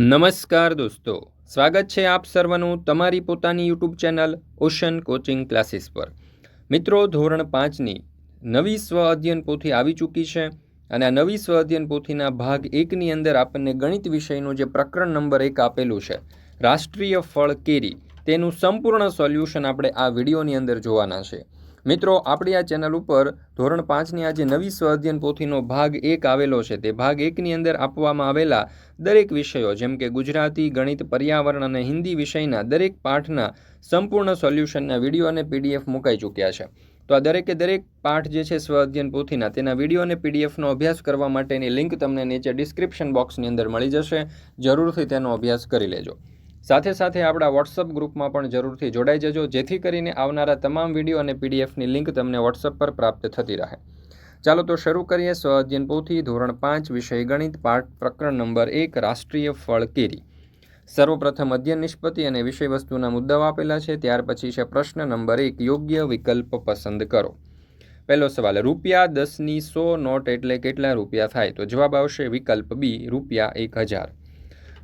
નમસ્કાર દોસ્તો. સ્વાગત છે આપ સર્વનું તમારી પોતાની YouTube channel Ocean coaching classes પર. મિત્રો, ધોરણ પાંચની નવી સ્વ અધ્યયન પોથી આવી ચૂકી છે અને આ નવી સ્વ અધ્યયન પોથીના ભાગ એકની અંદર આપણને ગણિત વિષયનું જે પ્રકરણ નંબર એક આપેલું છે, રાષ્ટ્રીય ફળ કેરી, તેનું સંપૂર્ણ સોલ્યુશન આપણે આ વિડીયોની અંદર જોવાના છે. મિત્રો, આપણી આ ચેનલ ઉપર ધોરણ પાંચની આજે નવી સ્વ અધ્યયન પોથીનો ભાગ એક આવેલો છે. તે ભાગ એકની અંદર આપવામાં આવેલા દરેક વિષયો, જેમ કે ગુજરાતી, ગણિત, પર્યાવરણ અને હિન્દી વિષયના દરેક પાઠના સંપૂર્ણ સોલ્યુશનના વીડિયો અને પીડીએફ મુકાઈ ચૂક્યા છે. તો આ દરેકે દરેક પાઠ જે છે સ્વ અધ્યયન પોથીના, તેના વીડિયો અને પીડીએફનો અભ્યાસ કરવા માટેની લિંક તમને નીચે ડિસ્ક્રિપ્શન બોક્સની અંદર મળી જશે. જરૂરથી તેનો અભ્યાસ કરી લેજો. સાથે સાથે આપણા વોટ્સઅપ ગ્રુપમાં પણ જરૂરથી જોડાઈ જજો. જેથી કરીને આવનારા તમામ વીડિયો અને પીડીએફની લિંક તમને વોટ્સઅપ પર પ્રાપ્ત થતી રહે. ચાલો તો શરૂ કરીએ સ્વ અધ્યયન પોથી ધોરણ પાંચ વિષય ગણિત પાઠ પ્રકરણ નંબર એક, રાષ્ટ્રીય ફળ કેરી. સર્વપ્રથમ અધ્યયન નિષ્પત્તિ અને વિષય વસ્તુના મુદ્દાઓ આપેલા છે. ત્યાર પછી છે પ્રશ્ન નંબર એક, યોગ્ય વિકલ્પ પસંદ કરો. પહેલો સવાલ, રૂપિયા દસની સો નોટ એટલે કેટલા રૂપિયા થાય? તો જવાબ આવશે વિકલ્પ બી, રૂપિયા એક હજાર.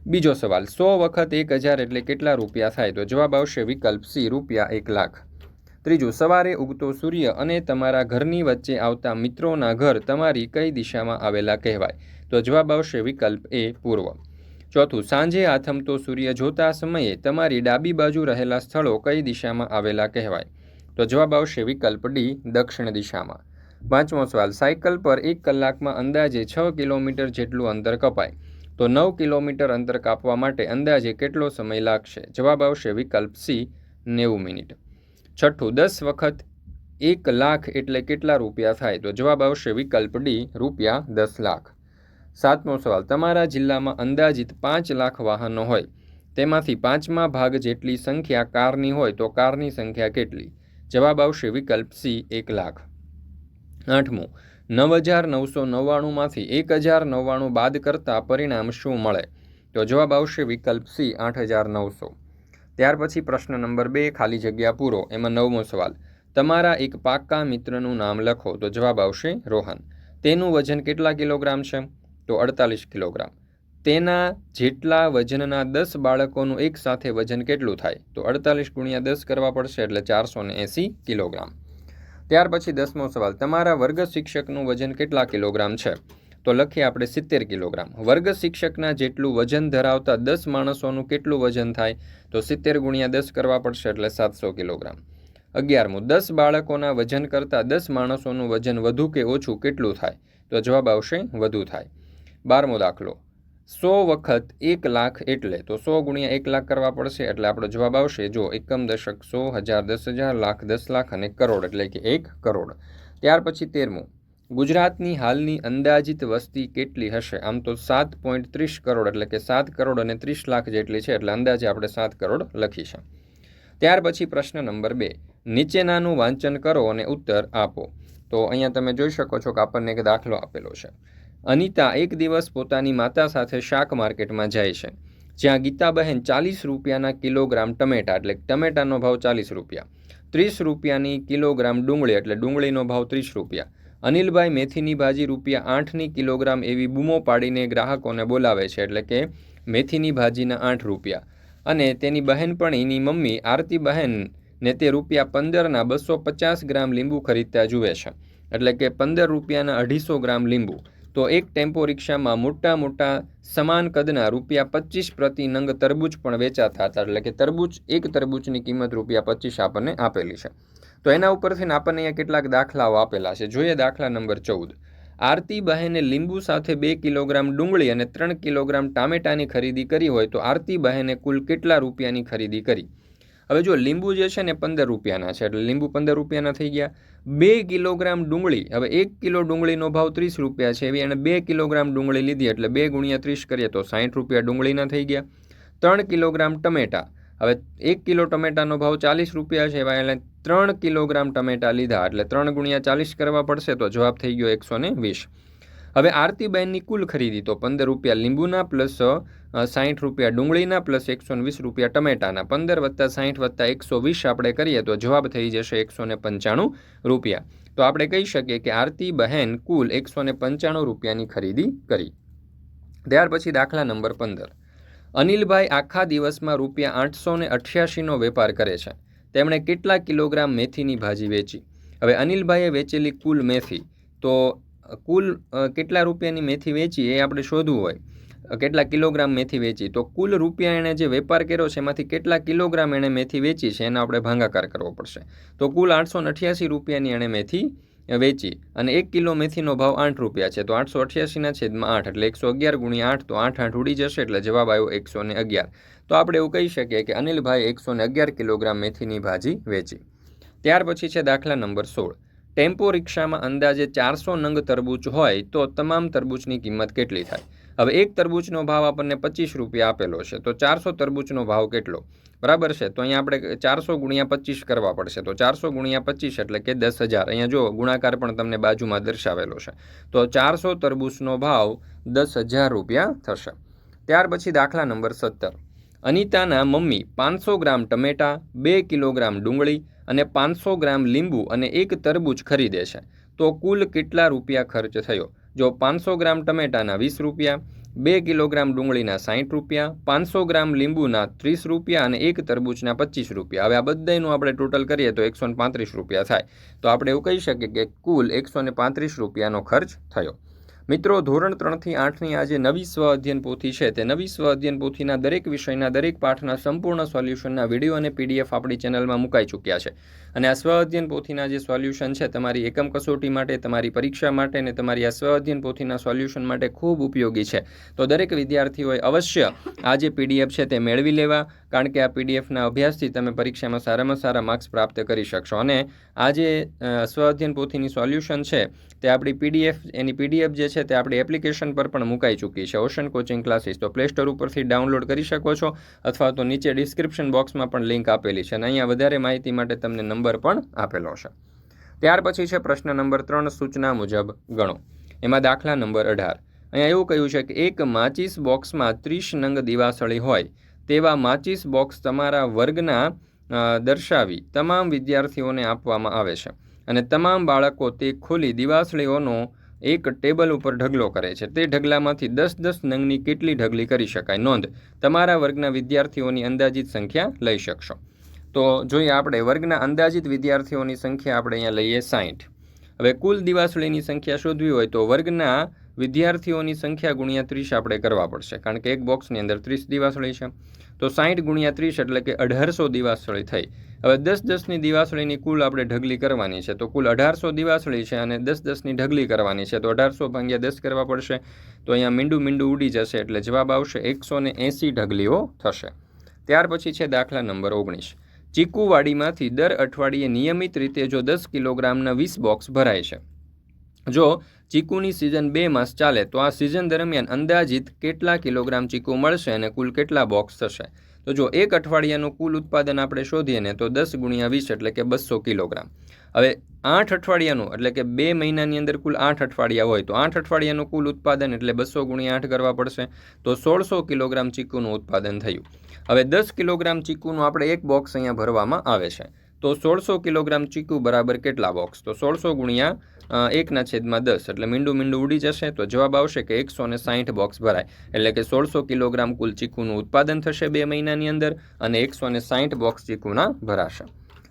બીજો સવાલ, સો વખત એક હજાર એટલે કેટલા રૂપિયા થાય? તો જવાબ આવશે વિકલ્પ સી, રૂપિયા એક લાખ. ત્રીજું, સવારે ઉગતો સૂર્ય અને તમારા ઘરની વચ્ચે આવતા મિત્રોના ઘર તમારી કઈ દિશામાં આવેલા કહેવાય? તો જવાબ આવશે વિકલ્પ એ, પૂર્વ. ચોથું, સાંજે આથમતો સૂર્ય જોતા સમયે તમારી ડાબી બાજુ રહેલા સ્થળો કઈ દિશામાં આવેલા કહેવાય? તો જવાબ આવશે વિકલ્પ ડી, દક્ષિણ દિશામાં. પાંચમો સવાલ, સાયકલ પર એક કલાકમાં અંદાજે છ કિલોમીટર જેટલું અંતર કપાય? તો નવ કિલોમીટર અંતર કાપવા માટે અંદાજે કેટલો સમય લાગશે? જવાબ આવશે વિકલ્પ સી, નેવું મિનિટ. છઠ્ઠું, દસ વખત એક લાખ એટલે કેટલા રૂપિયા થાય? તો જવાબ આવશે વિકલ્પ ડી, રૂપિયા દસ લાખ. સાતમો સવાલ, તમારા જિલ્લામાં અંદાજિત પાંચ લાખ વાહનો હોય, તેમાંથી પાંચમા ભાગ જેટલી સંખ્યા કારની હોય, તો કારની સંખ્યા કેટલી? જવાબ આવશે વિકલ્પ સી, એક લાખ. આઠમું નવ હજાર નવસો નવ્વાણુંમાંથી એક હજાર નવ્વાણું બાદ કરતાં પરિણામ શું મળે? તો જવાબ આવશે વિકલ્પ સી, આઠ હજાર નવસો. ત્યાર પછી પ્રશ્ન નંબર બે, ખાલી જગ્યા પૂરો. એમાં નવમો સવાલ. તમારા એક પાક્કા મિત્રનું નામ લખો. તો જવાબ આવશે રોહન. તેનું વજન કેટલા કિલોગ્રામ છે? તો અડતાલીસ કિલોગ્રામ. તેના જેટલા વજનના દસ બાળકોનું એક સાથે વજન કેટલું થાય? તો અડતાલીસ ગુણ્યા દસ કરવા પડશે એટલે ચારસો ને એંસી કિલોગ્રામ. ત્યાર પછી દસમો સવાલ, તમારા વર્ગ શિક્ષકનું વજન કેટલા કિલોગ્રામ છે? તો લખીએ આપણે સિત્તેર કિલોગ્રામ. વર્ગ શિક્ષકના જેટલું વજન ધરાવતા દસ માણસોનું કેટલું વજન થાય? તો સિત્તેર ગુણ્યા દસ કરવા પડશે એટલે સાતસો કિલોગ્રામ. અગિયારમું, દસ બાળકોના વજન કરતાં દસ માણસોનું વજન વધુ કે ઓછું કેટલું થાય? તો જવાબ આવશે વધુ થાય. બારમો દાખલો સો વખત એક લાખ એટલે તો સો ગુણ્યા એક લાખ કરવા પડશે એટલે આપણો જવાબ આવશે, જો એકમ દશક સો હજાર દસ હજાર લાખ દસ લાખ અને કરોડ એટલે કે એક કરોડ. ત્યાર પછી તેરમું. ગુજરાતની હાલની અંદાજિત વસ્તી કેટલી હશે? આમ તો સાત પોઈન્ટ ત્રીસ કરોડ એટલે કે સાત કરોડ અને ત્રીસ લાખ જેટલી છે એટલે અંદાજે આપણે સાત કરોડ લખીશું. ત્યાર પછી પ્રશ્ન નંબર બે. નીચેનાનું વાંચન કરો અને ઉત્તર આપો. તો અહીંયા તમે જોઈ શકો છો કે આપણને એક દાખલો આપેલો છે. અનિતા એક દિવસ પોતાની માતા સાથે શાક માર્કેટમાં જાય છે, જ્યાં ગીતાબહેન ચાલીસ રૂપિયાના કિલોગ્રામ ટમેટા એટલે ટમેટાનો ભાવ ચાલીસ રૂપિયા, ત્રીસ રૂપિયાની કિલોગ્રામ ડુંગળી એટલે ડુંગળીનો ભાવ ત્રીસ રૂપિયા, અનિલભાઈ મેથીની ભાજી રૂપિયા આઠની કિલોગ્રામ એવી બૂમો પાડીને ગ્રાહકોને બોલાવે છે એટલે કે મેથીની ભાજીના આઠ રૂપિયા, અને તેની બહેનપણીની મમ્મી આરતી બહેન ને તે રૂપિયા પંદરના બસો પચાસ ગ્રામ લીંબુ ખરીદતા જુએ છે, એટલે કે પંદર રૂપિયાના અઢીસો ગ્રામ લીંબુ તો એક ટેમ્પો રિક્ષામાં મોટા મોટા સમાન કદના રૂપિયા પચીસ પ્રતિ નંગ તરબૂચ પણ વેચાતા હતા. એટલે કે તરબૂચ, એક તરબૂચની કિંમત રૂપિયા પચીસ આપણને આપેલી છે. તો એના ઉપરથી આપણને અહીંયા કેટલાક દાખલાઓ આપેલા છે. જોઈએ દાખલા નંબર ચૌદ. આરતી બહેને લીંબુ સાથે બે કિલોગ્રામ ડુંગળી અને ત્રણ કિલોગ્રામ ટામેટાની ખરીદી કરી હોય તો આરતી બહેને કુલ કેટલા રૂપિયાની ખરીદી કરી? હવે જો લીંબુ જે છે ને પંદર રૂપિયાના છે. એટલે લીંબુ પંદર રૂપિયાના થઈ ગયા. બે કિલોગ્રામ ડુંગળી, હવે એક કિલો ડુંગળીનો ભાવ ત્રીસ રૂપિયા છે, એવી એણે બે કિલોગ્રામ ડુંગળી લીધી, એટલે બે ગુણ્યા ત્રીસ કરીએ તો સાઠ રૂપિયા ડુંગળીના થઈ ગયા. ત્રણ કિલોગ્રામ ટમેટા, હવે એક કિલો ટમેટાનો ભાવ ચાલીસ રૂપિયા છે, એવા એણે ત્રણ કિલોગ્રામ ટમેટા લીધા, એટલે ત્રણ ગુણ્યા ચાલીસ કરવા પડશે, તો જવાબ થઈ ગયો એકસો ને વીસ. હવે આરતીબેનની કુલ ખરીદી તો પંદર રૂપિયા લીંબુના પ્લસ સાહીઠ રૂપિયા ડુંગળીના પ્લસ એકસો વીસ રૂપિયા ટમેટાના. પંદર વત્તા સાહીઠ વત્તા એકસો વીસ આપણે કરીએ તો જવાબ થઈ જશે એકસો ને પંચાણું રૂપિયા. તો આપણે કહી શકીએ કે આરતી બહેન કુલ એકસો ને પંચાણું રૂપિયાની ખરીદી કરી. ત્યાર પછી દાખલા નંબર પંદર. અનિલભાઈ આખા દિવસમાં રૂપિયા આઠસો ને અઠ્યાસીનો વેપાર કરે છે. તેમણે કેટલા કિલોગ્રામ મેથીની ભાજી વેચી? હવે અનિલભાઈએ વેચેલી કુલ મેથી તો કુલ કેટલા રૂપિયાની મેથી વેચી એ આપણે શોધવું હોય. કેટલા કિલોગ્રામ મેથી વેચી? તો કુલ રૂપિયા એણે જે વેપાર કર્યો છે, એમાંથી કેટલા કિલોગ્રામ એણે મેથી વેચી છે, એનો આપણે ભાંગાકાર કરવો પડશે. તો કુલ આઠસો અઠ્યાસી રૂપિયાની એણે મેથી વેચી અને એક કિલો મેથીનો ભાવ આઠ રૂપિયા છે. તો આઠસો અઠ્યાસીના છેદમાં આઠ એટલે એકસો અગિયાર ગુણ્યા આઠ, તો આઠ આઠ ઉડી જશે એટલે જવાબ આવ્યો એકસો ને અગિયાર. તો આપણે એવું કહી શકીએ કે અનિલભાઈ એકસો ને અગિયાર કિલોગ્રામ મેથીની ભાજી વેચી. ત્યાર પછી છે દાખલા નંબર સોળ. ટેમ્પો રિક્ષામાં અંદાજે ચારસો નંગ તરબૂચ હોય તો તમામ તરબૂચની કિંમત કેટલી થાય? હવે એક તરબૂચનો ભાવ આપણને પચીસ રૂપિયા આપેલો છે, તો ચારસો તરબૂચનો ભાવ કેટલો? બરાબર છે? તો અહીંયા આપણે ચારસો ગુણ્યા પચીસ કરવા પડશે, તો ચારસો ગુણ્યા પચીસ એટલે કે દસ હજાર. અહીંયા જો ગુણાકાર પણ તમને બાજુમાં દર્શાવેલો છે. તો ચારસો તરબૂચનો ભાવ દસ હજાર રૂપિયા થશે. ત્યાર પછી દાખલા નંબર સત્તર. અનિતાના મમ્મી પાંચસો ગ્રામ ટમેટાં, બે કિલોગ્રામ ડુંગળી અને પાંચસો ગ્રામ લીંબુ અને એક તરબૂચ ખરીદે છે. તો કુલ કેટલા રૂપિયા ખર્ચ થયો? જો પાંચસો ગ્રામ ટમેટાના વીસ રૂપિયા, બે કિલોગ્રામ ડુંગળીના સાહીઠ રૂપિયા, પાંચસો ગ્રામ લીંબુના ત્રીસ રૂપિયા અને એક તરબૂચના પચીસ રૂપિયા. હવે આ બધાનું આપણે ટોટલ કરીએ તો એકસો પાંત્રીસ રૂપિયા થાય. તો આપણે એવું કહી શકીએ કે કુલ એકસો પાંત્રીસ રૂપિયાનો ખર્ચ થયો. મિત્રો, ધોરણ ત્રણથી આઠની આ જે નવી સ્વ અધ્યયન પોથી છે. તે નવી સ્વ અધ્યયન પોથીના દરેક વિષયના દરેક પાઠના સંપૂર્ણ સોલ્યુશનના વીડિયો અને પીડીએફ આપણી ચેનલમાં મુકાઈ ચૂક્યા છે. અને અધ્યયન પોથીના જે સોલ્યુશન છે તમારી એકમ કસોટી માટે તમારી પરીક્ષા માટે અને તમારી અધ્યયન પોથીના સોલ્યુશન માટે ખૂબ ઉપયોગી છે. તો દરેક વિદ્યાર્થીઓએ અવશ્ય આ જે પીડીએફ છે તે મેળવી લેવા કારણ કે આ પીડીએફના અભ્યાસથી તમે પરીક્ષામાં સારામાં સારા માર્ક્સ પ્રાપ્ત કરી શકશો. અને આ જે અ, સ્વ અધ્યયન પોથીની સોલ્યુશન છે તે આપણી પીડીએફ એની પીડીએફ જે છે તે આપણી એપ્લિકેશન પર પણ મુકાઈ ચૂકી છે. Ocean coaching classes. તો પ્લે સ્ટોર ઉપરથી ડાઉનલોડ કરી શકો છો અથવા તો નીચે ડિસ્ક્રિપ્શન બોક્સમાં પણ લિંક આપેલી છે. અને અહીંયા વધારે માહિતી માટે તમને નંબર પણ આપેલો છે ત્યાર પછી છે પ્રશ્ન નંબર ત્રણ, સૂચના મુજબ ગણો. એમાં દાખલા નંબર અઢાર. અહીંયા એવું કહ્યું છે કે એક માચીસ બોક્સમાં ત્રીસ નંગ દિવાસળી હોય, તેવા માચીસ બોક્સ તમારા વર્ગના દર્શાવી તમામ વિદ્યાર્થીઓને આપવામાં આવે છે. અને તમામ બાળકો તે ખોલી દિવાસળીઓનો એક ટેબલ ઉપર ઢગલો કરે છે. તે ઢગલામાંથી દસ દસ નંગની કેટલી ઢગલી કરી શકાય? નોંધ. તમારા વર્ગના વિદ્યાર્થીઓની અંદાજિત સંખ્યા લઈ શકશો. તો જોઈએ આપણે, વર્ગના અંદાજિત વિદ્યાર્થીઓની સંખ્યા આપણે અહીંયા લઈએ સાહીઠ હવે કુલ દિવાસળીની સંખ્યા શોધવી હોય તો વર્ગના વિદ્યાર્થીઓની સંખ્યા ગુણ્યા ત્રીસ આપણે કરવા પડશે, કારણ કે એક બોક્સની અંદર ત્રીસ દિવાસળી છે. તો સાહીઠ ગુણ્યા ત્રીસ એટલે કે અઢારસો દિવાસળી થઈ. હવે દસ દસની દિવાસળીની કુલ આપણે ઢગલી કરવાની છે, તો કુલ અઢારસો દિવાસળી છે અને દસ દસની ઢગલી કરવાની છે, તો અઢારસો ભાગ્યા દસ કરવા પડશે. તો અહીંયા મીંડું મીંડું ઉડી જશે એટલે જવાબ આવશે એકસો ને એંસી ઢગલીઓ થશે. ત્યાર પછી છે દાખલા નંબર ઓગણીસ. ચીકુવાડીમાંથી દર અઠવાડિયે નિયમિત રીતે જો દસ કિલોગ્રામના વીસ બોક્સ ભરાય છે. જો ચીકુની સિઝન બે માસ ચાલે તો આ સિઝન દરમિયાન અંદાજિત કેટલા કિલોગ્રામ ચીકુ મળશે અને કુલ કેટલા બોક્સ થશે? તો જો એક અઠવાડિયાનું કુલ ઉત્પાદન આપણે શોધીએ ને તો દસ ગુણ્યા વીસ એટલે કે બસો કિલોગ્રામ. હવે આઠ અઠવાડિયાનું એટલે કે બે મહિનાની અંદર કુલ આઠ અઠવાડિયા હોય તો આઠ અઠવાડિયાનું કુલ ઉત્પાદન એટલે બસો ગુણ્યા આઠ કરવા પડશે તો સોળસો કિલોગ્રામ ચીકુનું ઉત્પાદન થયું. હવે દસ કિલોગ્રામ ચીકુનું આપણે એક બોક્સ અહીંયા ભરવામાં આવે છે. તો સોળસો કિલોગ્રામ ચીકુ બરાબર કેટલા બોક્સ? તો સોળસો ગુણ્યા એકના છેદમાં દસ. એટલે મીંડું મીંડું ઉડી જશે તો જવાબ આવશે કે એકસો ને સાહીઠ બોક્સ ભરાય. એટલે કે સોળસો કિલોગ્રામ કુલ ચીકુનું ઉત્પાદન થશે બે મહિનાની અંદર અને એકસો ને સાહીઠ બોક્સ ચીકુના ભરાશે.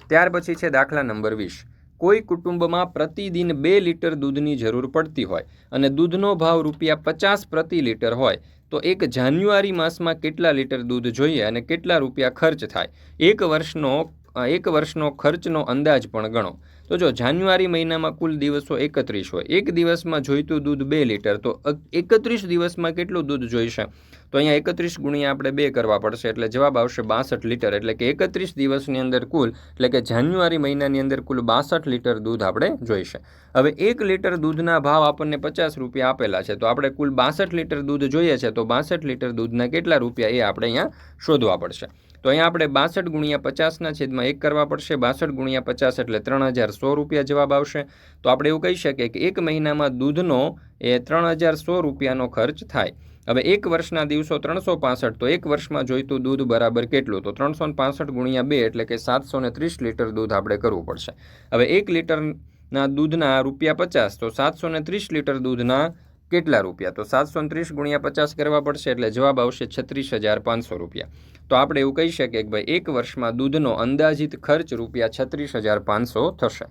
ત્યાર પછી છે દાખલા નંબર વીસ. કોઈ કુટુંબમાં પ્રતિદિન બે લીટર દૂધની જરૂર પડતી હોય અને દૂધનો ભાવ રૂપિયા પચાસ પ્રતિ લીટર હોય, તો એક જાન્યુઆરી માસમાં કેટલા લીટર દૂધ જોઈએ અને કેટલા રૂપિયા ખર્ચ થાય? એક વર્ષનો એક વર્ષનો ખર્ચનો અંદાજ પણ ગણો. તો જો જાન્યુઆરી મહિનામાં કુલ દિવસો એકત્રીસ હોય, એક દિવસમાં જોઈતું દૂધ બે લીટર, તો એકત્રીસ દિવસમાં કેટલું દૂધ જોઈશે? તો અહીંયા એકત્રીસ ગુણ્યા આપણે બે કરવા પડશે, એટલે જવાબ આવશે બાસઠ લીટર, એટલે કે એકત્રીસ દિવસની અંદર કુલ, એટલે કે જાન્યુઆરી મહિનાની અંદર કુલ બાસઠ લીટર દૂધ આપણે જોઈશે. હવે એક લીટર દૂધના ભાવ આપણને પચાસ રૂપિયા આપેલા છે, તો આપણે કુલ બાસઠ લીટર દૂધ જોઈએ છે, તો બાસઠ લીટર દૂધના કેટલા રૂપિયા એ આપણે અહીંયા શોધવા પડશે. તો અહીંયા આપણે બાસઠ ગુણ્યા પચાસના છેદમાં એક કરવા પડશે. બાસઠ ગુણ્યા પચાસ એટલે ત્રણ હજાર સો રૂપિયા જવાબ આવશે. તો આપણે એવું કહી શકીએ કે એક મહિનામાં દૂધનો એ ત્રણ હજાર સો રૂપિયાનો ખર્ચ થાય. હવે એક વર્ષના દિવસો ત્રણસો પાસઠ, તો એક વર્ષમાં જોઈતું દૂધ બરાબર કેટલું? તો ત્રણસો પાસઠ ગુણ્યા બે એટલે કે સાતસો ને ત્રીસ લીટર દૂધ આપણે કરવું પડશે. હવે એક લીટરના દૂધના રૂપિયા પચાસ, તો સાતસો ને ત્રીસ લીટર દૂધના કેટલા રૂપિયા? તો સાતસો ત્રીસ ગુણ્યા પચાસ કરવા પડશે એટલે જવાબ આવશે છત્રીસ હજાર પાંચસો રૂપિયા. તો આપણે એવું કહી શકીએ કે ભાઈ એક વર્ષમાં દૂધનો અંદાજિત ખર્ચ રૂપિયા છત્રીસ હજાર પાંચસો થશે.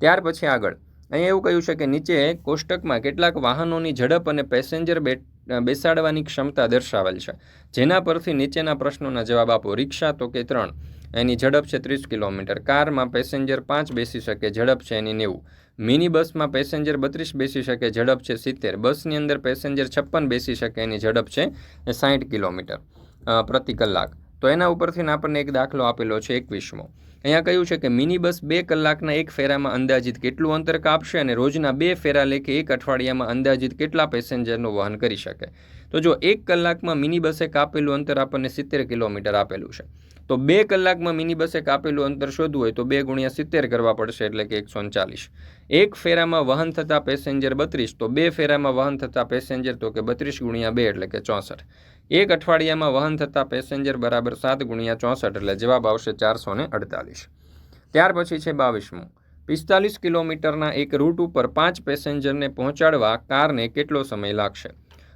ત્યાર પછી આગળ. અહીંયા એવું કહ્યું છે કે નીચે કોષ્ટકમાં કેટલાક વાહનોની ઝડપ અને પેસેન્જર બેસાડવાની ક્ષમતા દર્શાવેલ છે. જેના પરથી નીચેના પ્રશ્નોના જવાબ આપો. રિક્ષા તો કે ત્રણ. એની ઝડપ છે ત્રીસ કિલોમીટર. કારમાં પેસેન્જર પાંચ બેસી શકે, ઝડપ છે એની નેવું. મિની બસમાં પેસેન્જર બત્રીસ બેસી શકે, ઝડપ છે સિત્તેર. બસની અંદર પેસેન્જર છપ્પન બેસી શકે, એની ઝડપ છે સાઠ કિલોમીટર પ્રતિ કલાક. તો એના ઉપરથી આપણને એક દાખલો આપેલો છે એકવીસમો. અહીંયા કહ્યું છે કે મિની બસ બે કલાકના એક ફેરામાં અંદાજિત કેટલું અંતર કાપશે અને રોજના બે ફેરા લેખે એક અઠવાડિયામાં અંદાજિત કેટલા પેસેન્જરનું વહન કરી શકે. તો જો એક કલાકમાં મિની બસે કાપેલું અંતર આપણને સિત્તેર કિલોમીટર આપેલું છે. તો બે કલાકમાં મિની બસે કાપેલું અંતર શોધવું હોય તો બે ગુણ્યા સિત્તેર કરવા પડશે એટલે કે એકસો ચાલીસ એક ફેરામાં વહન થતા પેસેન્જર બત્રીસ, તો બે ફેરામાં વહન થતા પેસેન્જર તો કે બત્રીસ ગુણ્યા બે એટલે કે ચોસઠ. એક અઠવાડિયામાં વહન થતા પેસેન્જર બરાબર સાત ગુણ્યા ચોસઠ એટલે જવાબ આવશે ચારસો અડતાલીસ. ત્યાર પછી છે બાવીસમું. પિસ્તાલીસ કિલોમીટરના એક રૂટ ઉપર પાંચ પેસેન્જરને પહોંચાડવા કારને કેટલો સમય લાગશે?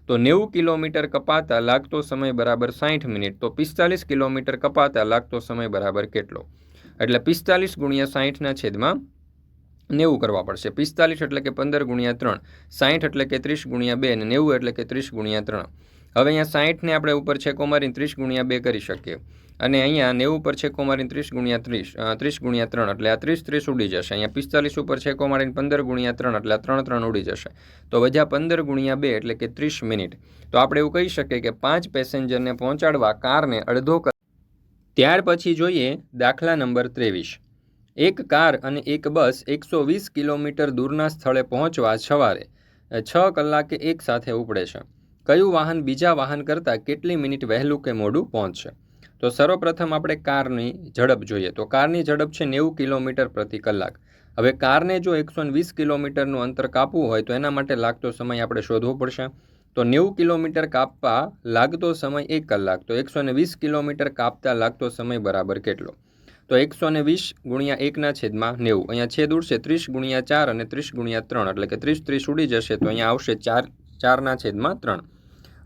તો નેવું કિલોમીટર કપાતા લાગતો સમય બરાબર સાઠ મિનિટ, તો પિસ્તાલીસ કિલોમીટર કપાતા લાગતો સમય બરાબર કેટલો? એટલે પિસ્તાલીસ ગુણ્યા સાઠના છેદમાં નેવું કરવા પડશે. પિસ્તાલીસ એટલે કે પંદર ગુણ્યા ત્રણ સાઠ એટલે કે ત્રીસ ગુણ્યા બે અને નેવું એટલે કે ત્રીસ ગુણ્યા ત્રણ. હવે અહીંયા સાઠને આપણે ઉપર છેકો મારીને ત્રીસ ગુણ્યા બે કરી શકીએ. અને અહીંયા નેવું ઉપર છેકો મારીને ત્રીસ ગુણ્યા ત્રીસ ત્રીસ ગુણ્યા ત્રણ એટલે આ ત્રીસ ત્રીસ ઉડી જશે. અહીંયા પિસ્તાલીસ ઉપર છેકો મારીને પંદર ગુણ્યા ત્રણ એટલે આ ત્રણ ત્રણ ઉડી જશે. તો વજા પંદર ગુણ્યા બે એટલે કે ત્રીસ મિનિટ. તો આપણે એવું કહી શકીએ કે પાંચ પેસેન્જરને પહોંચાડવા કારને અડધો ત્યાર પછી જોઈએ દાખલા નંબર ત્રેવીસ. એક કાર અને એક બસ એકસો વીસ કિલોમીટર દૂરના સ્થળે પહોંચવા સવારે છ કલાકે એક સાથે ઉપડે છે. કયું વાહન બીજા વાહન કરતાં કેટલી મિનિટ વહેલું કે મોડું પહોંચશે? તો સર્વપ્રથમ આપણે કારની ઝડપ જોઈએ. તો કારની ઝડપ છે નેવું કિલોમીટર પ્રતિ કલાક. હવે કારને જો એકસો વીસ કિલોમીટરનું અંતર કાપવું હોય, તો એના માટે લાગતો સમય આપણે શોધવો પડશે. તો નેવું કિલોમીટર કાપવા લાગતો સમય એક કલાક. તો એકસો વીસ કિલોમીટર કાપતા લાગતો સમય બરાબર કેટલો? તો એકસો ને વીસ ગુણ્યા એકના છેદમાં નેવું. અહીંયા છેદ ઉડશે ત્રીસ ગુણ્યા ચાર અને ત્રીસ ગુણ્યા ત્રણ. એટલે કે ત્રીસ ત્રીસ ઉડી જશે તો અહીંયા આવશે ચાર, ચારના છેદમાં ત્રણ.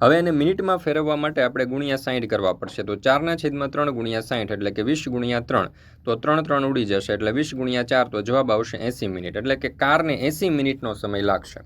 હવે એને મિનિટમાં ફેરવવા માટે આપણે ગુણ્યા સાઠ કરવા પડશે. તો ચારના છેદમાં ત્રણ ગુણ્યા સાઠ એટલે કે વીસ ગુણ્યા ત્રણ, તો ત્રણ ત્રણ ઉડી જશે એટલે વીસ ગુણ્યા ચાર, તો જવાબ આવશે એંસી મિનિટ એટલે કે કારને એંસી મિનિટનો સમય લાગશે.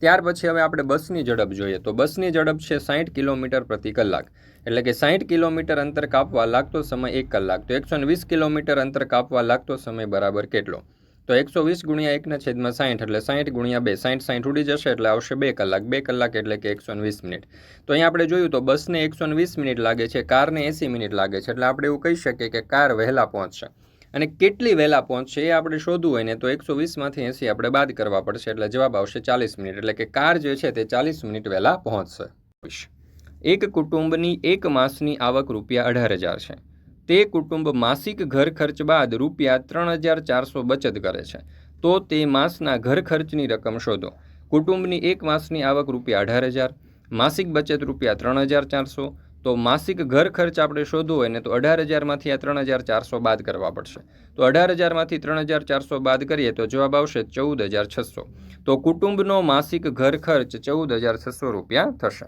ત્યાર પછી હવે આપણે બસની ઝડપ જોઈએ. તો બસની ઝડપ છે સાઠ કિલોમીટર પ્રતિ કલાક એટલે કે સાઠ કિલોમીટર અંતર કાપવા લાગતો સમય એક કલાક. તો એકસો વીસ કિલોમીટર અંતર કાપવા લાગતો સમય બરાબર કેટલો? તો એકસો વીસ ગુણ્યા એકના છેદમાં સાઠ એટલે સાઠ ગુણ્યા બે સાઠ સાઠ ઉડી જશે એટલે આવશે બે કલાક બે કલાક એટલે કે એકસો વીસ મિનિટ. તો અહીંયા આપણે જોયું તો બસને એકસો વીસ મિનિટ લાગે છે, કારને એંસી મિનિટ લાગે છે, એટલે આપણે એવું કહી શકીએ કે કાર વહેલા પહોંચશે. અને કેટલી વહેલા પહોંચશે એ આપણે શોધવું હોય ને તો એકસો વીસમાંથી એંસી આપણે બાદ કરવા પડશે, એટલે જવાબ આવશે ચાલીસ મિનિટ, એટલે કે કાર જે છે તે ચાલીસ મિનિટ વહેલા પહોંચશે. એક કુટુંબની એક માસની આવક રૂપિયા અઢાર હજાર છે. તે કુટુંબ માસિક ઘર ખર્ચ બાદ રૂપિયા ત્રણ હજાર ચારસો બચત કરે છે. તો તે માસના ઘર ખર્ચની રકમ શોધો. કુટુંબની એક માસની આવક રૂપિયા અઢાર હજાર, માસિક બચત રૂપિયા ત્રણ હજાર ચારસો, તો માસિક ઘર ખર્ચ આપણે શોધવો હોય ને તો અઢાર હજારમાંથી આ ત્રણ હજાર ચારસો બાદ કરવા પડશે. તો અઢાર હજારમાંથી ત્રણ હજાર ચારસો બાદ કરીએ તો જવાબ આવશે ચૌદ હજાર છસો. તો કુટુંબનો માસિક ઘર ખર્ચ ચૌદ હજાર છસો રૂપિયા થશે.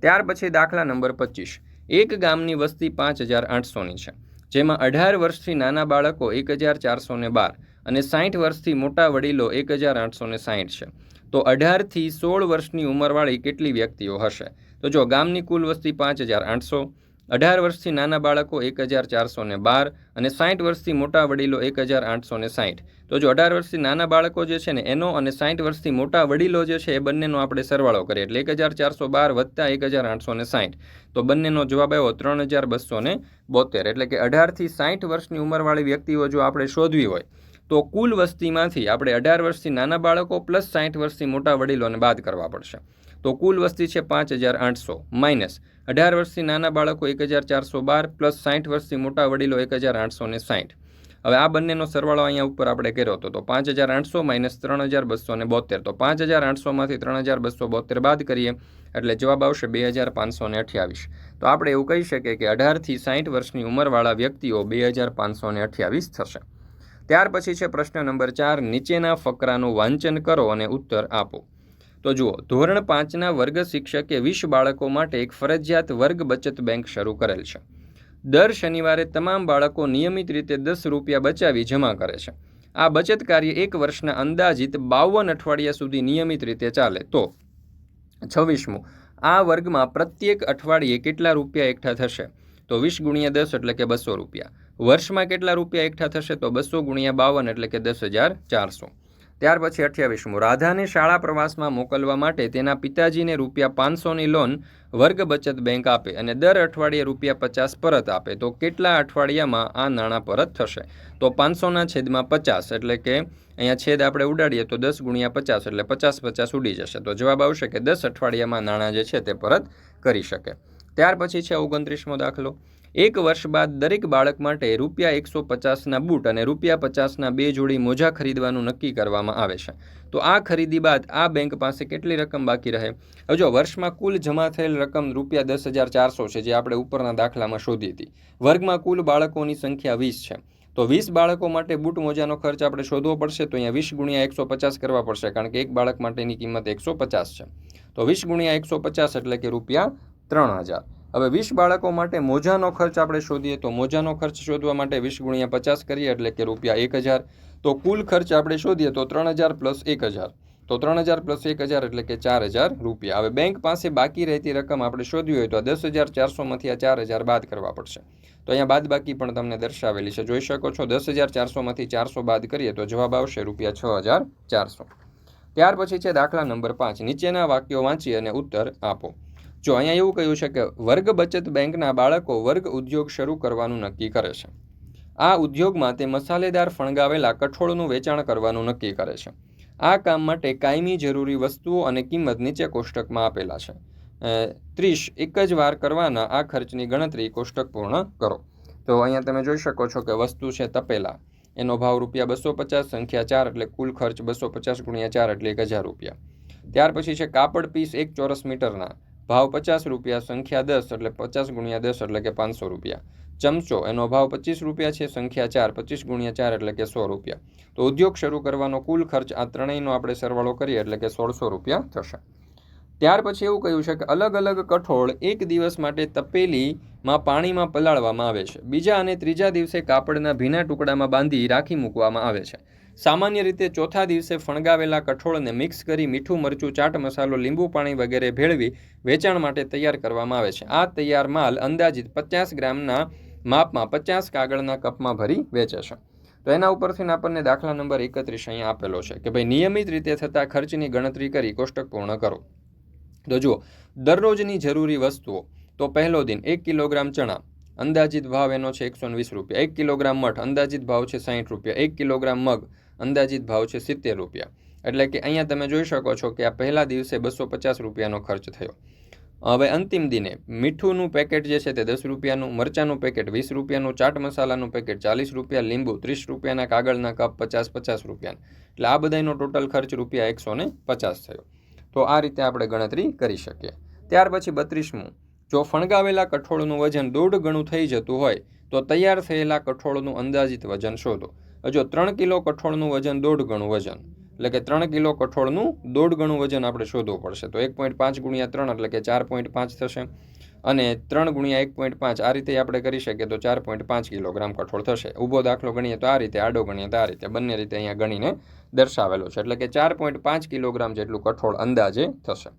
ત્યાર પછી દાખલા નંબર પચીસ. એક ગામની વસ્તી પાંચ હજાર આઠસોની છે, જેમાં અઢાર વર્ષથી નાના બાળકો એક હજાર ચારસો ને બાર અને સાઠ વર્ષથી મોટા વડીલો એક હજાર આઠસો ને સાઠ છે. તો અઢારથી સોળ વર્ષની ઉંમરવાળી કેટલી વ્યક્તિઓ હશે? તો જો ગામની કુલ વસ્તી પાંચ હજાર આઠસો અઢાર વર્ષથી નાના બાળકો એક હજાર ચારસો ને બાર અને સાઠ વર્ષથી મોટા વડીલો એક હજાર આઠસો ને સાઠ. તો જો અઢાર વર્ષથી નાના બાળકો જે છે ને, એનો અને સાઠ વર્ષથી મોટા વડીલો જે છે, એ બંનેનો આપણે સરવાળો કરીએ. એટલે એક હજાર ચારસો બાર વત્તા એક હજાર આઠસો ને સાઠ. તો બંનેનો જવાબ આવ્યો ત્રણ હજાર બસો ને બોતેર. એટલે કે અઢારથી સાઠ વર્ષની ઉંમરવાળી વ્યક્તિઓ જો આપણે શોધવી હોય, તો કુલ વસ્તીમાંથી આપણે અઢાર વર્ષથી નાના બાળકો પ્લસ સાઠ વર્ષથી મોટા વડીલોને બાદ કરવા પડશે. તો કુલ વસ્તી છે પાંચ હજાર આઠસો માઇનસ. અઢાર વર્ષથી નાના બાળકો એક હજાર ચારસો બાર પ્લસ સાઠ વર્ષથી મોટા વડીલો એક હજાર આઠસો ને સાઠ. હવે આ બંનેનો સરવાળો અહીંયા ઉપર આપણે કર્યો હતો. તો પાંચ હજાર આઠસો માઇનસ ત્રણ હજાર બસો ને બોતેર તો પાંચ હજાર આઠસોમાંથી ત્રણ હજાર બસો બોતેર બાદ કરીએ એટલે જવાબ આવશે બે હજાર પાંચસો ને અઠ્યાવીસ. તો આપણે એવું કહી શકીએ કે અઢારથી સાઠ વર્ષની ઉંમરવાળા વ્યક્તિઓ બે હજાર પાંચસો ને અઠ્યાવીસ થશે. ત્યાર પછી છે પ્રશ્ન નંબર ચાર, નીચેના ફકરાનું વાંચન કરો અને ઉત્તર આપો. તો જુઓ, ધોરણ પાંચના વર્ગ શિક્ષકે વીસ બાળકો માટે એક ફરજિયાત વર્ગ બચત બેંક શરૂ કરેલ છે. દર શનિવારે તમામ બાળકો નિયમિત રીતે દસ રૂપિયા બચાવી જમા કરે છે. આ બચત કાર્ય એક વર્ષના અંદાજિત બાવન અઠવાડિયા સુધી નિયમિત રીતે ચાલે. તો છવ્વીસમું, આ વર્ગમાં પ્રત્યેક અઠવાડિયે કેટલા રૂપિયા એકઠા થશે? તો વીસ ગુણ્યા દસ એટલે કે બસો રૂપિયા. વર્ષમાં કેટલા રૂપિયા એકઠા થશે? તો બસો ગુણ્યા બાવન એટલે કે દસ હજાર ચારસો. ત્યાર પછી અઠ્યાવીસમું. રાધાને શાળા પ્રવાસમાં મોકલવા માટે તેના પિતાજીને રૂપિયા પાંચસોની લોન વર્ગ બચત બેંક આપે અને દર અઠવાડિયે રૂપિયા પચાસ પરત આપે. તો કેટલા અઠવાડિયામાં આ નાણાં પરત થશે? તો પાંચસોના છેદમાં પચાસ એટલે કે અહીંયા છેદ આપણે ઉડાડીએ તો દસ ગુણ્યા પચાસ એટલે પચાસ પચાસ ઉડી જશે. તો જવાબ આવશે કે દસ અઠવાડિયામાં નાણાં જે છે તે પરત કરી શકે. ત્યાર પછી છે ઓગણત્રીસમો દાખલો. એક વર્ષ બાદ દરેક બાળક માટે રૂપિયા એકસો પચાસના બૂટ અને રૂપિયા પચાસના બે જોડી મોજા ખરીદવાનું નક્કી કરવામાં આવે છે. તો આ ખરીદી બાદ આ બેંક પાસે કેટલી રકમ બાકી રહે? હવે જો વર્ષમાં કુલ જમા થયેલ રકમ રૂપિયા દસ હજાર ચારસો છે જે આપણે ઉપરના દાખલામાં શોધી હતી. વર્ગમાં કુલ બાળકોની સંખ્યા વીસ છે. તો વીસ બાળકો માટે બૂટ મોજાનો ખર્ચ આપણે શોધવો પડશે તો અહીંયા વીસ ગુણ્યા એકસો પચાસ કરવા પડશે કારણ કે એક બાળક માટેની કિંમત એકસો પચાસ છે. તો વીસ ગુણ્યા એકસો પચાસ એટલે કે રૂપિયા ત્રણ હજાર. હવે વીસ બાળકો માટે મોજાનો ખર્ચ આપણે શોધીએ તો મોજાનો ખર્ચ શોધવા માટે વીસ ગુણ્યા પચાસ કરીએ એટલે કે રૂપિયા એક હજાર. તો કુલ ખર્ચ આપણે શોધીએ તો ત્રણ હજાર પ્લસ એક હજાર. તો ત્રણ હજાર પ્લસ એક હજાર એટલે કે ચાર હજાર રૂપિયા. હવે બેંક પાસે બાકી રહેતી રકમ આપણે શોધવી હોય તો આ દસ હજાર ચારસોમાંથી આ ચાર હજાર બાદ કરવા પડશે. તો અહીંયા બાદ બાકી પણ તમને દર્શાવેલી છે. જોઈ શકો છો દસ હજાર ચારસોમાંથી ચારસો બાદ કરીએ તો જવાબ આવશે રૂપિયા છ હજાર ચારસો. ત્યાર પછી છે દાખલા નંબર પાંચ. નીચેના વાક્યો વાંચી અને ઉત્તર આપો. જો અહીંયા એવું કહ્યું છે કે વર્ગ બચત બેંકના બાળકો વર્ગ ઉદ્યોગ શરૂ કરવાનું નક્કી કરે છે. આ ઉદ્યોગમાં તે મસાલેદાર ફણગાવેલા કઠોળનું વેચાણ કરવાનું નક્કી કરે છે. આ કામ માટે કાયમી જરૂરી વસ્તુઓ અને કિંમત નીચે કોષ્ટકમાં આપેલા છે. ત્રીસ, એક જ વાર કરવાના આ ખર્ચની ગણતરી કોષ્ટક પૂર્ણ કરો. તો અહીંયા તમે જોઈ શકો છો કે વસ્તુ છે તપેલા. એનો ભાવ રૂપિયા બસો પચાસ સંખ્યા ચાર એટલે કુલ ખર્ચ બસો પચાસ ગુણ્યા ચાર એટલે એક હજાર રૂપિયા. ત્યાર પછી છે કાપડ પીસ એક ચોરસ મીટરના. ભાવ પચાસ રૂપિયા, સંખ્યા દસ એટલે પચાસ ગુણ્યા દસ એટલે કે પાંચસો રૂપિયા. ચમચો, એનો ભાવ પચીસ રૂપિયા છે, સંખ્યા ચાર, પચીસ ગુણ્યા ચાર એટલે કે સો રૂપિયા. તો ઉદ્યોગ શરૂ કરવાનો કુલ ખર્ચ આ ત્રણેયનો આપણે સરવાળો કરીએ એટલે કે સોળસો રૂપિયા થશે. ત્યાર પછી એવું કહ્યું છે કે અલગ અલગ કઠોળ એક દિવસ માટે તપેલીમાં પાણીમાં પલાળવામાં આવે છે. બીજા અને ત્રીજા દિવસે કાપડના ભીના ટુકડામાં બાંધી રાખી મૂકવામાં આવે છે. સામાન્ય રીતે ચોથા દિવસે ફણગાવેલા કઠોળને મિક્સ કરી મીઠું, મરચું, ચાટ મસાલો, લીંબુ પાણી વગેરે ભેળવી વેચાણ માટે તૈયાર કરવામાં આવે છે. આ તૈયાર માલ અંદાજિત પચાસ ગ્રામના માપમાં પચાસ કાગળના કપમાં ભરી વેચે છે તો એના ઉપરથી આપણને દાખલા નંબર એકત્રીસ અહીંયા આપેલો છે કે ભાઈ નિયમિત રીતે થતા ખર્ચની ગણતરી કરી કોષ્ટક પૂર્ણ કરો. તો જુઓ, દરરોજની જરૂરી વસ્તુઓ, તો પહેલો દિન એક કિલોગ્રામ ચણા, અંદાજિત ભાવ એનો છે એકસો વીસ રૂપિયા. એક કિલોગ્રામ મઠ, અંદાજિત ભાવ છે સાહીઠ રૂપિયા. એક કિલોગ્રામ મગ અંદાજિત ભાવ છે સિત્તેર રૂપિયા. એટલે કે અહીંયા તમે જોઈ શકો છો કે આ પહેલા દિવસે બસો પચાસ રૂપિયાનો ખર્ચ થયો. હવે અંતિમ દિને મીઠુંનું પેકેટ જે છે તે દસ રૂપિયાનું, મરચાંનું પેકેટ વીસ રૂપિયાનું, ચાટ મસાલાનું પેકેટ ચાલીસ રૂપિયા, લીંબુ ત્રીસ રૂપિયાના, કાગળના કપ પચાસ પચાસ રૂપિયાના એટલે આ બધાનો ટોટલ ખર્ચ રૂપિયા એકસો ને પચાસ થયો. તો આ રીતે આપણે ગણતરી કરી શકીએ. ત્યાર પછી બત્રીસમું. જો ફણગાવેલા કઠોળનું વજન દોઢ ગણું થઈ જતું હોય, તો તૈયાર થયેલા કઠોળનું અંદાજિત વજન શોધો. જો ત્રણ કિલો કઠોળનું વજન દોઢ ગણું વજન. એટલે કે ત્રણ કિલો કઠોળનું દોઢ ગણું વજન આપણે શોધવું પડશે. તો એક પોઈન્ટ પાંચ ગુણ્યા ત્રણ એટલે કે ચાર પોઈન્ટ પાંચ થશે. અને ત્રણ ગુણ્યા એક પોઈન્ટ પાંચ આ રીતે આપણે કરી શકીએ તો ચાર પોઈન્ટ પાંચ કિલોગ્રામ કઠોળ થશે. ઊભો દાખલો ગણીએ તો આ રીતે, આડો ગણીએ તો આ રીતે. બંને રીતે અહીંયા ગણીને દર્શાવેલો છે. એટલે કે ચાર પોઈન્ટ પાંચ કિલોગ્રામ જેટલું કઠોળ અંદાજે થશે.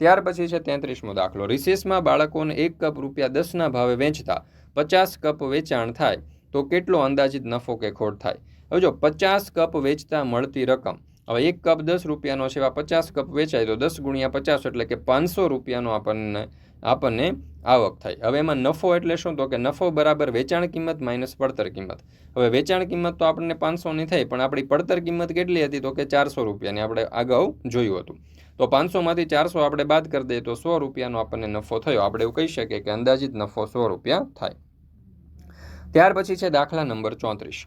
ત્યાર પછી છે તેત્રીસમો દાખલો. રિસેસમાં બાળકોને એક કપ રૂપિયા દસના ભાવે વેચતા પચાસ કપ વેચાણ થાય. તો કેટલો અંદાજિત નફો કે ખોટ થાય? હવે જો પચાસ કપ વેચતા મળતી રકમ, હવે એક કપ દસ રૂપિયાનો છે એવા પચાસ કપ વેચાય તો દસ ગુણ્યા પચાસ એટલે કે પાંચસો રૂપિયાનો આપણને આપણને આવક થાય. હવે એમાં નફો એટલે શું? તો કે નફો બરાબર વેચાણ કિંમત માઇનસ પડતર કિંમત. હવે વેચાણ કિંમત તો આપણને પાંચસોની થઈ, પણ આપણી પડતર કિંમત કેટલી હતી? તો કે ચારસો રૂપિયાની આપણે અગાઉ જોયું હતું. તો પાંચસોમાંથી ચારસો આપણે બાદ કરી દઈએ તો સો રૂપિયાનો આપણને નફો થયો. આપણે એવું કહી શકીએ કે અંદાજિત નફો સો રૂપિયા થાય. ત્યાર પછી છે દાખલા નંબર ચોત્રીસ.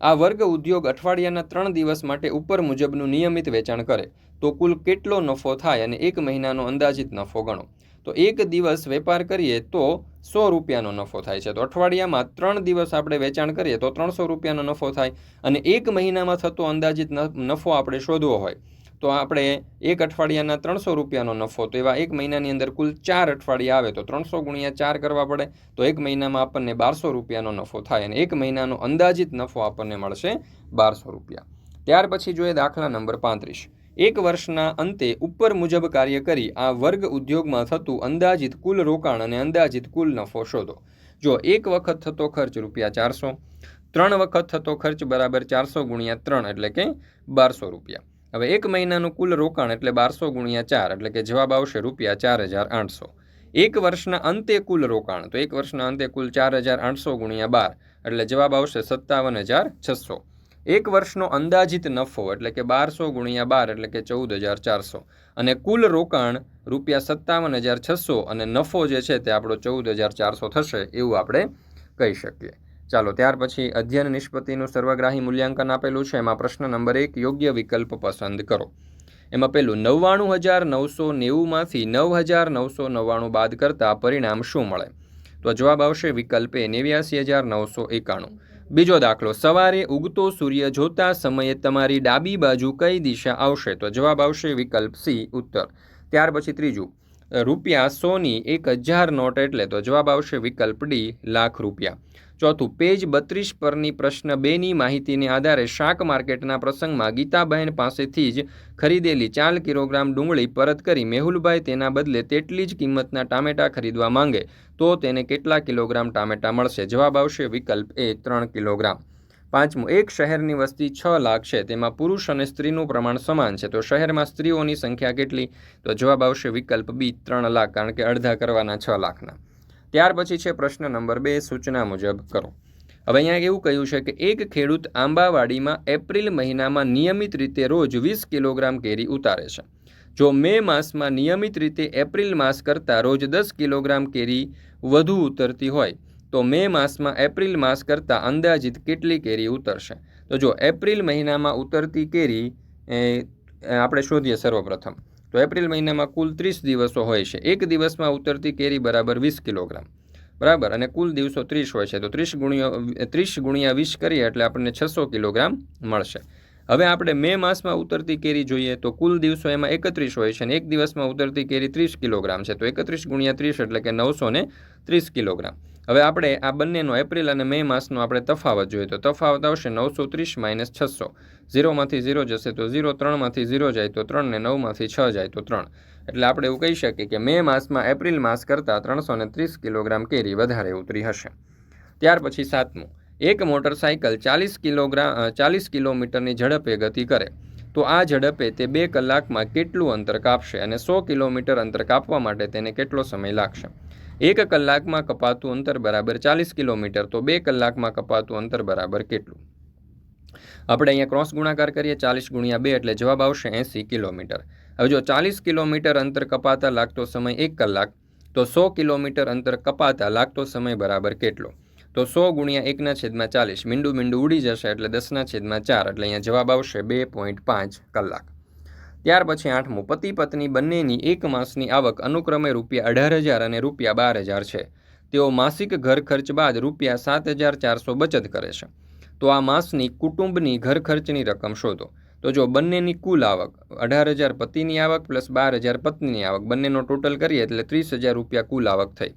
આ વર્ગ ઉદ્યોગ અઠવાડિયાના ત્રણ દિવસ માટે ઉપર મુજબનું નિયમિત વેચાણ કરે. તો કુલ કેટલો નફો થાય અને એક મહિનાનો અંદાજિત નફો ગણો. તો એક દિવસ વેપાર કરીએ તો સો રૂપિયાનો નફો થાય છે. તો અઠવાડિયામાં ત્રણ દિવસ આપણે વેચાણ કરીએ તો ત્રણસો રૂપિયાનો નફો થાય અને એક મહિનામાં થતો અંદાજિત નફો આપણે શોધવો હોય. તો આપણે એક અઠવાડિયાના ત્રણસો રૂપિયાનો નફો, તો એવા એક મહિનાની અંદર કુલ ચાર અઠવાડિયા આવે, તો ત્રણસો ગુણ્યા ચાર કરવા પડે, તો એક મહિનામાં આપણને બારસો રૂપિયાનો નફો થાય અને એક મહિનાનો અંદાજિત નફો આપણને મળશે બારસો રૂપિયા. ત્યાર પછી જોઈએ દાખલા નંબર પાંત્રીસ. એક વર્ષના અંતે ઉપર મુજબ કાર્ય કરી આ વર્ગ ઉદ્યોગમાં થતું અંદાજિત કુલ રોકાણ અને અંદાજિત કુલ નફો શોધો. જો એક વખત થતો ખર્ચ રૂપિયા ચારસો, ત્રણ વખત થતો ખર્ચ બરાબર ચારસો ગુણ્યા ત્રણ એટલે કે બારસો રૂપિયા. હવે એક મહિનાનું કુલ રોકાણ એટલે બારસો ગુણ્યા ચાર, એટલે કે જવાબ આવશે રૂપિયા ચાર હજાર આઠસો. એક વર્ષના અંતે કુલ રોકાણ, તો એક વર્ષના અંતે કુલ ચાર હજાર આઠસો ગુણ્યા બાર, એટલે જવાબ આવશે સત્તાવન હજાર છસો. એક વર્ષનો અંદાજિત નફો, એટલે કે બારસો ગુણ્યા બાર, એટલે કે ચૌદ હજાર ચારસો. અને કુલ રોકાણ રૂપિયા સત્તાવન હજાર છસો, અને નફો જે છે તે આપણો ચૌદ હજાર ચારસો થશે એવું આપણે કહી શકીએ. ચાલો, ત્યાર પછી અધ્યયન નિષ્પત્તિનું સર્વગ્રાહી મૂલ્યાંકન આપેલું છે. એમાં પ્રશ્ન નંબર એક, યોગ્ય વિકલ્પ પસંદ કરો. એમાં પેલું, નવ્વાણું હજાર નવસો નેવુંમાંથી નવ હજાર નવસો નવ્વાણું બાદ કરતાં પરિણામ શું મળે? તો જવાબ આવશે વિકલ્પ એ નેવ્યાસી હજાર નવસો એકાણું. બીજો દાખલો, સવારે ઉગતો સૂર્ય જોતા સમયે તમારી ડાબી બાજુ કઈ દિશા આવશે? તો જવાબ આવશે વિકલ્પ સી, ઉત્તર. ત્યાર પછી ત્રીજું રૂપિયા સોની એક હજાર નોટ એટલે તો જવાબ આવશે વિકલ્પ ડી, લાખ રૂપિયા. ચોથું, પેજ બત્રીસ પરની પ્રશ્ન બેની માહિતીને આધારે શાક માર્કેટના પ્રસંગમાં ગીતાબહેન પાસેથી જ ખરીદેલી ચાર કિલોગ્રામ ડુંગળી પરત કરી મેહુલભાઈ તેના બદલે તેટલી જ કિંમતના ટામેટાં ખરીદવા માંગે. તો તેને કેટલા કિલોગ્રામ ટામેટાં મળશે? જવાબ આવશે વિકલ્પ એ, ત્રણ કિલોગ્રામ. પાંચમું, એક શહેરની વસ્તી છ લાખ છે. તેમાં પુરુષ અને સ્ત્રીનું પ્રમાણ સમાન છે. તો શહેરમાં સ્ત્રીઓની સંખ્યા કેટલી? તો જવાબ આવશે વિકલ્પ બી, ત્રણ લાખ, કારણ કે અડધા કરવાના છ લાખના. ત્યાર પછી છે પ્રશ્ન નંબર બે, સૂચના મુજબ કરો. હવે અહીંયા એવું કહ્યું છે કે એક ખેડૂત આંબાવાડીમાં એપ્રિલ મહિનામાં નિયમિત રીતે રોજ વીસ કિલોગ્રામ કેરી ઉતારે છે. જો મે માસમાં નિયમિત રીતે એપ્રિલ માસ કરતાં રોજ દસ કિલોગ્રામ કેરી વધુ ઉતરતી હોય તો મે માસમાં એપ્રિલ માસ કરતાં અંદાજિત કેટલી કેરી ઉતરશે? તો જો એપ્રિલ મહિનામાં ઉતરતી કેરી આપણે શોધીએ સર્વપ્રથમ. તો એપ્રિલ મહિનામાં કુલ ત્રીસ દિવસો હોય છે. એક દિવસમાં ઉતરતી કેરી બરાબર વીસ કિલોગ્રામ. બરાબર? અને કુલ દિવસો ત્રીસ હોય છે. તો ત્રીસ ગુણ્યા ત્રીસ ગુણ્યા વીસ કરીએ એટલે આપણને છસો કિલોગ્રામ મળશે. હવે આપણે મે માસમાં ઉતરતી કેરી જોઈએ તો કુલ દિવસો એમાં એકત્રીસ હોય છે અને એક દિવસમાં ઉતરતી કેરી ત્રીસ કિલોગ્રામ છે. તો એકત્રીસ ગુણ્યા ત્રીસ એટલે કે નવસો ને ત્રીસ કિલોગ્રામ. હવે આપણે આ બંનેનો એપ્રિલ અને મે માસનો આપણે તફાવત જોઈએ તો તફાવત આવશે નવસો ત્રીસ માઇનસ છસો. ઝીરોમાંથી ઝીરો જશે તો ઝીરો, ત્રણમાંથી ઝીરો જાય તો ત્રણ ને નવમાંથી છ જાય તો ત્રણ. એટલે આપણે એવું કહી શકીએ કે મે માસમાં એપ્રિલ માસ કરતાં ત્રણસો ને ત્રીસ કિલોગ્રામ કેરી વધારે ઉતરી હશે. ત્યાર પછી સાતમું. એક મોટરસાઇકલ ચાલીસ કિલોગ્રામ ચાલીસ કિલોમીટરની ઝડપે ગતિ કરે. તો આ ઝડપે તે બે કલાકમાં કેટલું અંતર કાપશે અને સો કિલોમીટર અંતર કાપવા માટે તેને કેટલો સમય લાગશે? એક કલાકમાં કપાતું અંતર બરાબર ચાલીસ કિલોમીટર, તો બે કલાકમાં કપાતું અંતર બરાબર કેટલું? આપણે અહીંયા ક્રોસ ગુણાકાર કરીએ, ચાલીસ ગુણ્યા બે એટલે જવાબ આવશે એંસી કિલોમીટર. હવે જો ચાલીસ કિલોમીટર અંતર કપાતા લાગતો સમય એક કલાક, તો સો કિલોમીટર અંતર કપાતા લાગતો સમય બરાબર કેટલો? તો સો ગુણ્યા એકના છેદમાં ચાલીસ, મીંડું મીંડું ઉડી જશે એટલે દસના છેદમાં ચાર, એટલે અહીંયા જવાબ આવશે બે પોઈન્ટ પાંચ કલાક. ત્યાર પછી આઠમું, પતિ પત્ની બંનેની એક માસની આવક અનુક્રમે રૂપિયા અઢાર હજાર અને રૂપિયા બાર હજાર છે. તેઓ માસિક ઘર ખર્ચ બાદ રૂપિયા સાત હજાર ચારસો બચત કરે છે. તો આ માસની કુટુંબની ઘર ખર્ચની રકમ શોધો. તો જો બંનેની કુલ આવક અઢાર હજાર પતિની આવક પ્લસ બાર હજાર પત્નીની આવક બંનેનો ટોટલ કરીએ એટલે ત્રીસ હજાર રૂપિયા કુલ આવક થઈ.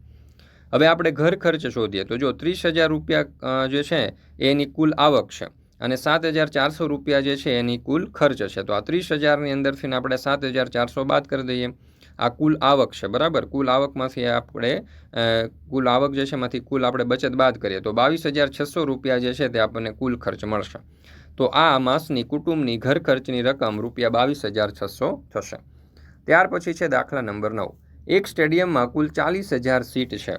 હવે આપણે ઘર ખર્ચ શોધીએ. તો જો ત્રીસ હજાર રૂપિયા જે છે, એની કુલ આવક છે. અને સાત હજાર ચારસો રૂપિયા જે છે એની કુલ ખર્ચ છે તો આ ત્રીસ હજારની અંદરથી આપણે સાત હજાર ચારસો બાદ કરી દઈએ. આ કુલ આવક છે, બરાબર? કુલ આવકમાંથી આપણે કુલ આવક જે છે એમાંથી કુલ આપણે બચત બાદ કરીએ. તો બાવીસ હજાર છસો રૂપિયા જે છે તે આપણને કુલ ખર્ચ મળશે. તો આ માસની કુટુંબની ઘર ખર્ચની રકમ રૂપિયા બાવીસ હજાર છસો થશે. ત્યાર પછી છે દાખલા નંબર નવ. એક સ્ટેડિયમમાં કુલ ચાલીસ હજાર સીટ છે.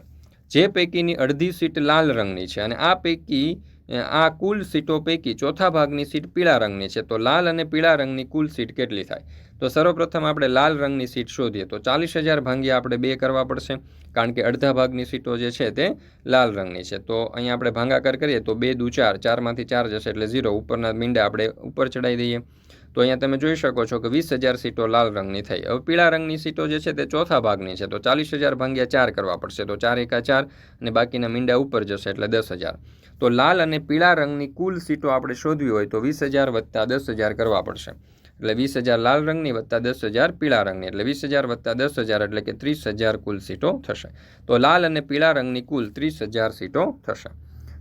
જે પૈકીની અડધી સીટ લાલ રંગની છે અને આ પૈકી આ કુલ સીટો પૈકી ચોથા ભાગની સીટ પીળા રંગની છે. તો લાલ અને પીળા રંગની કુલ સીટ કેટલી થાય? તો સર્વપ્રથમ આપણે લાલ રંગની સીટ શોધીએ. તો ચાલીસ હજાર ભાંગ્યા આપણે બે કરવા પડશે, કારણ કે અડધા ભાગની સીટો જે છે તે લાલ રંગની છે. તો અહીંયા આપણે ભાંગાકાર કરીએ તો બે દુ ચાર, ચારમાંથી ચાર જશે એટલે ઝીરો. ઉપરના મીંડા આપણે ઉપર ચડાવી દઈએ. તો અહીંયા તમે જોઈ શકો છો કે વીસ હજાર સીટો લાલ રંગની થઈ. હવે પીળા રંગની સીટો જે છે તે ચોથા ભાગની છે. તો ચાલીસ હજાર ભાંગ્યા ચાર કરવા પડશે. તો ચાર એકા ચાર અને બાકીના મીંડા ઉપર જશે એટલે દસ હજાર. તો લાલ અને પીળા રંગની કુલ સીટો આપણે શોધવી હોય તો વીસ હજાર વત્તા દસ હજાર કરવા પડશે. એટલે વીસ હજાર લાલ રંગની વત્તા દસ હજાર પીળા રંગની. એટલે વીસ હજાર વત્તા દસ હજાર એટલે કે ત્રીસ હજાર કુલ સીટો થશે. તો લાલ અને પીળા રંગની કુલ ત્રીસ હજાર સીટો થશે.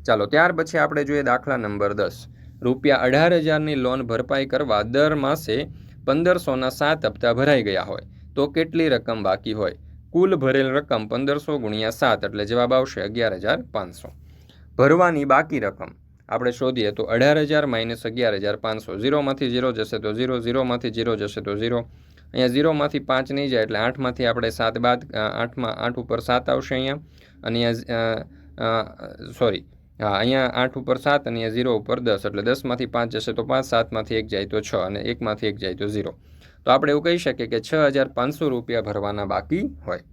ચાલો ત્યાર પછી આપણે જોઈએ દાખલા નંબર દસ. રૂપિયા અઢાર હજારની લોન ભરપાઈ કરવા દર માસે પંદરસોના સાત હપ્તા ભરાઈ ગયા હોય. તો કેટલી રકમ બાકી હોય? કુલ ભરેલ રકમ પંદરસો ગુણ્યા સાત એટલે જવાબ આવશે અગિયાર હજાર પાંચસો. ભરવાની બાકી રકમ. આપણે શોધીએ તો અઢાર હજાર માઇનસ અગિયાર હજાર પાંચસો. ઝીરોમાંથી ઝીરો જશે તો ઝીરો, ઝીરોમાંથી ઝીરો જશે તો ઝીરો. અહીંયા ઝીરોમાંથી પાંચ નહીં જાય એટલે આઠમાંથી આપણે સાત બાદ આઠમાં આઠ ઉપર સાત આવશે અહીંયા. અને અહીંયા સોરી હા, અહીંયા આઠ ઉપર સાત અને અહીંયા ઝીરો ઉપર દસ. એટલે દસમાંથી પાંચ જશે તો પાંચ, સાતમાંથી એક જાય તો છ અને એકમાંથી એક જાય તો ઝીરો. તો આપણે એવું કહી શકીએ કે છ હજાર પાંચસો રૂપિયા ભરવાના બાકી હોય.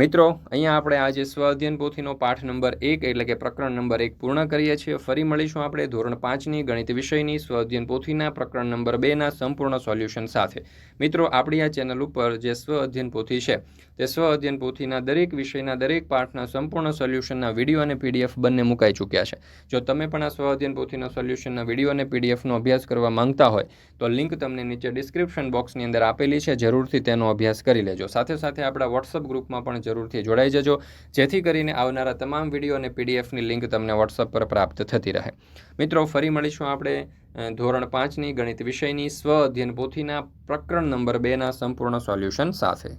મિત્રો, અહીંયા આપણે આજે સ્વ અધ્યયન પોથીનો પાઠ નંબર એક એટલે કે પ્રકરણ નંબર એક પૂર્ણ કરીએ છીએ. ફરી મળીશું આપણે ધોરણ પાંચની ગણિત વિષયની સ્વ અધ્યયન પોથીના પ્રકરણ નંબર બેના સંપૂર્ણ સોલ્યુશન સાથે. મિત્રો, આપણી આ ચેનલ ઉપર જે સ્વ અધ્યયન પોથી છે, તે સ્વ અધ્યયન પોથીના દરેક વિષયના દરેક પાઠના સંપૂર્ણ સોલ્યુશનના વીડિયો અને પીડીએફ બંને મુકાઈ ચૂક્યા છે. જો તમે પણ આ સ્વ અધ્યયન પોથીના સોલ્યુશનના વીડિયો અને પીડીએફનો અભ્યાસ કરવા માંગતા હોય, તો લિંક તમને નીચે ડિસ્ક્રિપ્શન બોક્સની અંદર આપેલી છે, જરૂરથી તેનો અભ્યાસ કરી લેજો. સાથે સાથે આપણા વોટ્સઅપ ગ્રુપમાં પણ જરૂરથી જોડાઈ જજો, જેથી કરીને આવનારા તમામ વીડિયો અને પીડીએફની લિંક તમને વોટ્સઅપ પર પ્રાપ્ત થતી રહે. મિત્રો, ફરી મળીશું આપણે ધોરણ પાંચની ગણિત વિષયની સ્વ અધ્યયન પોથીના પ્રકરણ નંબર બેના સંપૂર્ણ સોલ્યુશન સાથે.